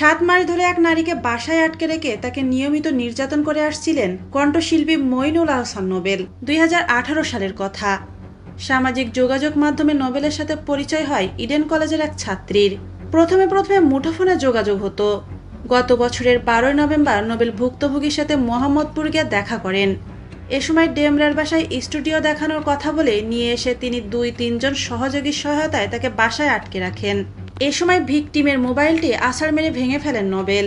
সাত মাস ধরে এক নারীকে বাসায় আটকে রেখে তাকে নিয়মিত নির্যাতন করে আসছিলেন কণ্ঠশিল্পী মইনুল আহসান নোবেল, দুই হাজার আঠারো সালের কথা। সামাজিক যোগাযোগ মাধ্যমে নোবেলের সাথে পরিচয় হয় ইডেন কলেজের এক ছাত্রীর। প্রথমে প্রথমে মুঠোফোনে যোগাযোগ হতো। গত বছরের বারোই নভেম্বর নোবেল ভুক্তভোগীর সাথে মোহাম্মদপুর গিয়ে দেখা করেন। এ সময় ডেমরার বাসায় স্টুডিও দেখানোর কথা বলে নিয়ে এসে তিনি দুই তিনজন সহযোগীর সহায়তায় তাকে বাসায় আটকে রাখেন। এ সময় ভিকটিমের মোবাইলটি আছাড় মেরে ভেঙে ফেলেন নোবেল।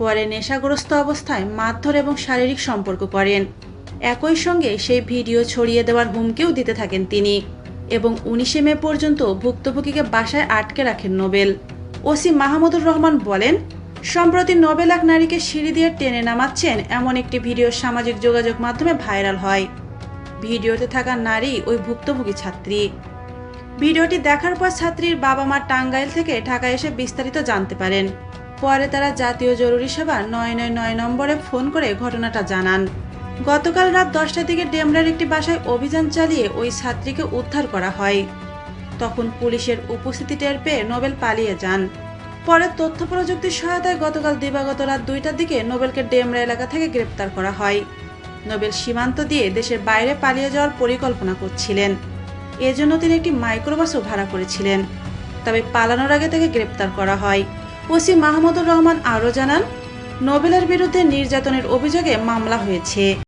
পরে নেশাগ্রস্ত অবস্থায় মারধর এবং শারীরিক সম্পর্ক করেন। একই সঙ্গে সেই ভিডিও ছড়িয়ে দেওয়ার হুমকিও দিতে থাকেন তিনি এবং উনিশে মে পর্যন্ত ভুক্তভোগীকে বাসায় আটকে রাখেন নোবেল। ওসি মাহমুদুর রহমান বলেন, সম্প্রতি নোবেল এক নারীকে সিঁড়ি দিয়ে টেনে নামাচ্ছেন এমন একটি ভিডিও সামাজিক যোগাযোগ মাধ্যমে ভাইরাল হয়। ভিডিওতে থাকা নারী ওই ভুক্তভোগী ছাত্রী। ভিডিওটি দেখার পর ছাত্রীর বাবা মা টাঙ্গাইল থেকে ঢাকায় এসে বিস্তারিত জানতে পারেন। পরে তারা জাতীয় জরুরি সেবা নয় নয় নয় নম্বরে ফোন করে ঘটনাটা জানান। গতকাল রাত দশটার দিকে ডেমরার একটি বাসায় অভিযান চালিয়ে ওই ছাত্রীকে উদ্ধার করা হয়। তখন পুলিশের উপস্থিতি টের পেয়ে নোবেল পালিয়ে যান। পরে তথ্য প্রযুক্তির সহায়তায় গতকাল দিবাগত রাত দুইটার দিকে নোবেলকে ডেমরা এলাকা থেকে গ্রেপ্তার করা হয়। নোবেল সীমান্ত দিয়ে দেশের বাইরে পালিয়ে যাওয়ার পরিকল্পনা করছিলেন। এজন্য তিনি একটি মাইক্রোবাসও ভাড়া করেছিলেন। তবে পালানোর আগে তাকে গ্রেপ্তার করা হয়। ওসি মাহমুদুর রহমান আরও জানান, নোবেলের বিরুদ্ধে নির্যাতনের অভিযোগে মামলা হয়েছে।